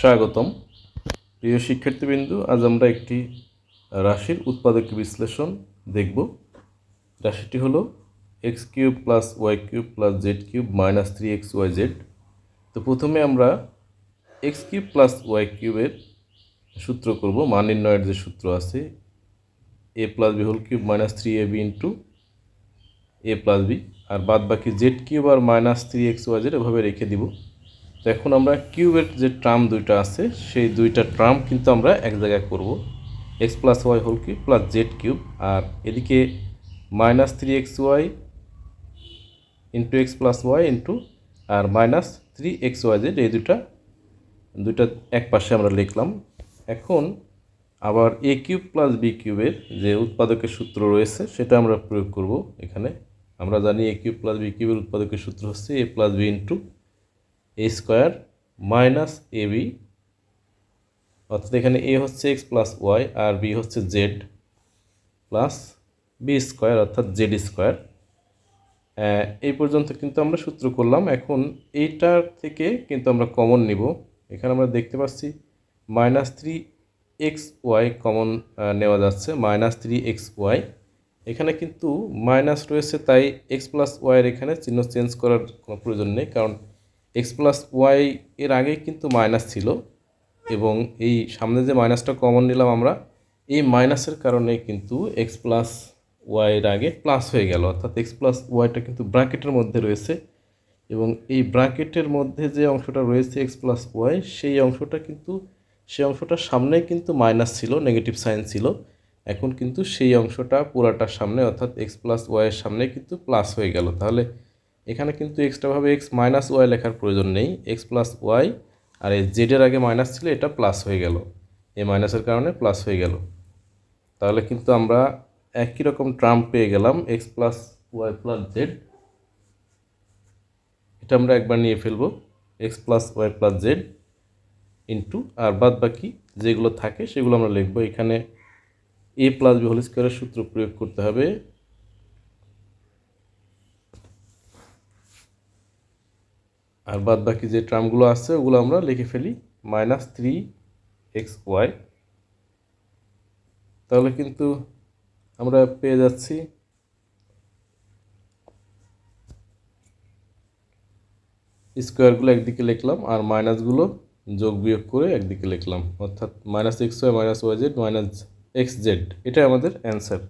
স্বাগতম। প্রিয় শিক্ষার্থীবৃন্দু, আজ আমরা একটি রাশির উৎপাদক বিশ্লেষণ দেখব। রাশিটি হলো X cube plus Y cube plus Z cube minus three X Y Z. তো প্রথমে আমরা এক্স কিউব প্লাস ওয়াই কিউবের সূত্র করব, মান নির্ণয়ের যে সূত্র আছে। A plus B whole cube minus three A B into A plus B. আর বাদ বাকি জেড কিউব আর minus three X Y Z এভাবে রেখে দিব। তো এখন আমরা কিউবের যে ট্রাম দুইটা আছে, সেই দুইটা ট্রাম কিন্তু আমরা এক জায়গায় করব। X plus Y whole cube plus Z cube. আর এদিকে minus three X Y into X plus Y into আর minus three X Y Z, এই দুটা দুইটা এক পাশে আমরা লিখলাম। এখন আবার এ কিউব প্লাস বি কিউবের যে উৎপাদকের সূত্র রয়েছে, সেটা আমরা প্রয়োগ করব এখানে। আমরা জানি এ কিউব প্লাস বি কিউবের উৎপাদকের সূত্র হচ্ছে A plus B into A square minus A B অর্থাৎ এখানে এ হচ্ছে এক্স প্লাস ওয়াই আর বি হচ্ছে জেড প্লাস বি স্কোয়ার অর্থাৎ জেড স্কোয়ার এই পর্যন্ত কিন্তু আমরা সূত্র করলাম। এখন এইটার থেকে কিন্তু আমরা কমন নিব। এখানে আমরা দেখতে পাচ্ছি minus three X Y common নেওয়া যাচ্ছে মাইনাস থ্রি এক্স ওয়াই এখানে কিন্তু মাইনাস রয়েছে, তাই এক্স প্লাস ওয়াইয়ের এখানে চিহ্ন চেঞ্জ করার কোনো প্রয়োজন নেই, কারণ এক্স প্লাস ওয়াই এর আগে কিন্তু মাইনাস ছিল এবং এই সামনে যে মাইনাসটা কমন নিলাম আমরা, এই মাইনাসের কারণে কিন্তু এক্স প্লাস ওয়াইয়ের আগে প্লাস হয়ে গেল। অর্থাৎ এক্স প্লাস ওয়াইটা কিন্তু ব্র্যাকেটের মধ্যে রয়েছে এবং এই ব্র্যাকেটের মধ্যে যে অংশটা রয়েছে এক্স প্লাস ওয়াই, সেই অংশটা কিন্তু, সেই অংশটার সামনেই কিন্তু মাইনাস ছিল নেগেটিভ সাইন ছিল। এখন কিন্তু সেই অংশটা পুরাটার সামনে, অর্থাৎ এক্স প্লাস ওয়াইয়ের সামনে কিন্তু প্লাস হয়ে গেল। তাহলে এখানে কিন্তু এক্সট্রাভাবে এক্স মাইনাস ওয়াই লেখার প্রয়োজন নেই এক্স প্লাস ওয়াই আর এই জেডের আগে মাইনাস ছিল, এটা প্লাস হয়ে গেল। এই মাইনাসের কারণে প্লাস হয়ে গেল। তাহলে কিন্তু আমরা একই রকম ট্রাম পেয়ে গেলাম X plus Y plus Z এটা আমরা একবার নিয়ে ফেলব X plus Y plus Z into আর বাদ বাকি যেগুলো থাকে সেগুলো আমরা লিখব। এখানে এ প্লাস বি হোল স্কোয়ারের সূত্র প্রয়োগ করতে হবে আর বাদ বাকি যে টার্মগুলো আছে, ওগুলো আমরা লিখে ফেলি মাইনাস থ্রি এক্স ওয়াই তাহলে কিন্তু আমরা পেয়ে যাচ্ছি স্কোয়ারগুলো একদিকে লিখলাম আর মাইনাসগুলো যোগ বিয়োগ করে একদিকে লিখলাম। অর্থাৎ minus X Y minus Y Z minus X Z এটাই আমাদের অ্যান্সার